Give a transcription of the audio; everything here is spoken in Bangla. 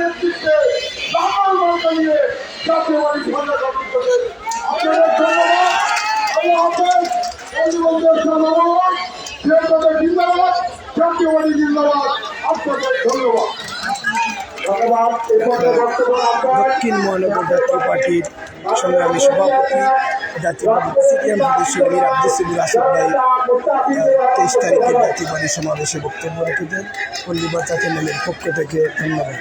নেতৃত্বে লাগাল মার্কা নিয়ে জাতীয় বাড়ি ঝান্ডা গঠন করবে আপনাদের ধন্যবাদ। আল্লাহ হাফেজ বন্ধুবান্ধব ধন্যবাদ জাতীয় বাড়ি জিন্দাবাদ আপনাদের ধন্যবাদ ধন্যবাদ এরপরে বক্তব্য আপনার দক্ষিণ মহানগর জাতীয় পার্টির সংগ্রামী সভাপতি জাতীয় পার্টির সিপিএম সদস্য মীর আব্দুল সিবির আসিফ ভাই, তেইশ তারিখের জাতীয় পার্টি সমাবেশে বক্তব্য রেখেছেন। পল্লী বাচ্চা চ্যানেলের পক্ষ থেকে ধন্যবাদ।